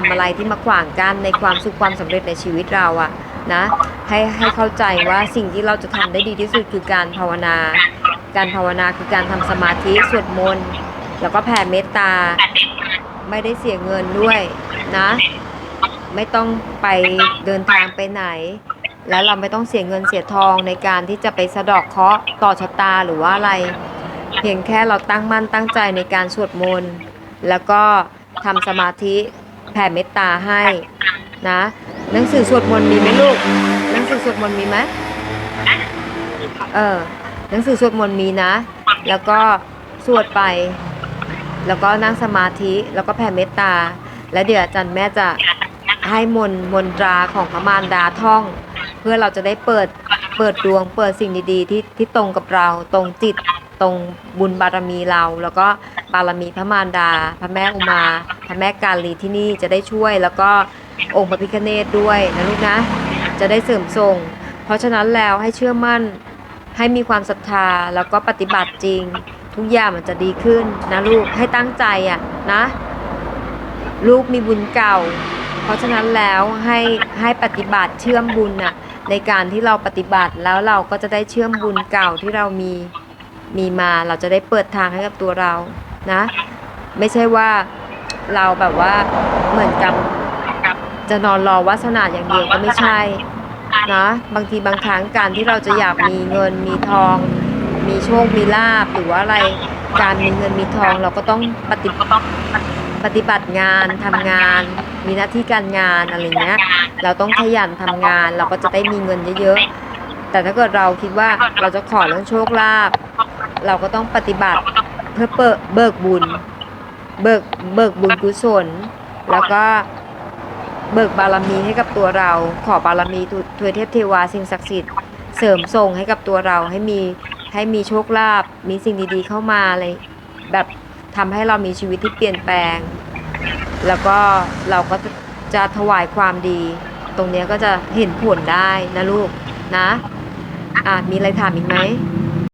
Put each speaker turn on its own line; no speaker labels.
ทำอะไรที่มาขวางกั้นในความสุขความสำเร็จในชีวิตเราอะนะให้ให้เข้าใจว่าสิ่งที่เราจะทำได้ดีที่สุดคือการภาวนา การภาวนาคือการทำสมาธิสวดมนต์แล้วก็แผ่เมตตา ไม่ได้เสียเงินด้วยนะ ไม่ต้องไปเดินทางไปไหน แล้วเราไม่ต้องเสียเงินเสียทองในการที่จะไปสะดอกเคราะห์ต่อชะตาหรือว่าอะไร เพียงแค่เราตั้งมั่นตั้งใจในการสวดมนต์แล้วก็ทำสมาธิ แผ่เมตตาให้นะ หนังสือสวดมนต์มีไหมลูก หนังสือสวดมนต์มีไหมเออ หนังสือสวดมนต์มีนะ แล้วก็สวดไป แล้วก็นั่งสมาธิ แล้วก็แผ่เมตตา แล้วเดี๋ยวอาจารย์แม่จะให้มนมนตราของพระมารดาท่อง เพื่อเราจะได้เปิดเปิดดวงเปิดสิ่งดีๆที่ที่ตรงกับเราตรงจิต ตรงบุญบารมีเรา แล้วก็บารมีพระมารดา พระแม่อุมา พระแม่กาลีที่นี่จะได้ช่วย แล้วก็องค์พระพิฆเนศด้วยนะลูกนะ จะได้เสริมส่ง เพราะฉะนั้นแล้วให้เชื่อมั่น ให้มีความศรัทธาแล้วก็ปฏิบัติจริง ทุกอย่างมันจะดีขึ้นนะลูกให้ตั้งใจอะนะ ลูกมีบุญเก่า เพราะฉะนั้นแล้วให้ให้ปฏิบัติเชื่อมบุญน่ะในการที่เราปฏิบัติแล้วเราก็จะได้เชื่อมบุญเก่าที่เรามี มีมาเราจะได้เปิดทางให้กับตัวเรานะ ไม่ใช่ว่าเราแบบว่าเหมือนกับจะนอนรอวาสนาอย่างเดียวก็ไม่ใช่นะบางทีบางครั้งการที่เราจะอยากมีเงินมีทอง มีโชคมีลาบหรือว่าอะไรการมีเงินมีทองเราก็ต้องปฏิปฏิบัติงานทำงาน มีหน้าที่การงานอะไรเงี้ยเราต้องขยันทำงานเราก็จะได้มีเงินเยอะๆแต่ถ้าเกิดเราคิดว่าเราจะขอเรื่องโชคลาภ เราก็ต้องปฏิบัติเพื่อเปิดเบิกบุญ เบิกเบิกบุญกุศล แล้วก็เบิกบารมีให้กับตัวเรา ขอบารมีทุทวยเทพเทวาสิ่งศักดิ์สิทธิ์เสริมส่งให้กับตัวเราให้มีให้มีโชคลาภมีสิ่งดีๆเข้ามาอะไรแบบทำให้เรามีชีวิตที่เปลี่ยนแปลง แล้วก็เราก็จะจะถวายความดี ตรงเนี้ยก็จะเห็นผลได้นะลูกนะ อะมีอะไรถามอีกไหม
ม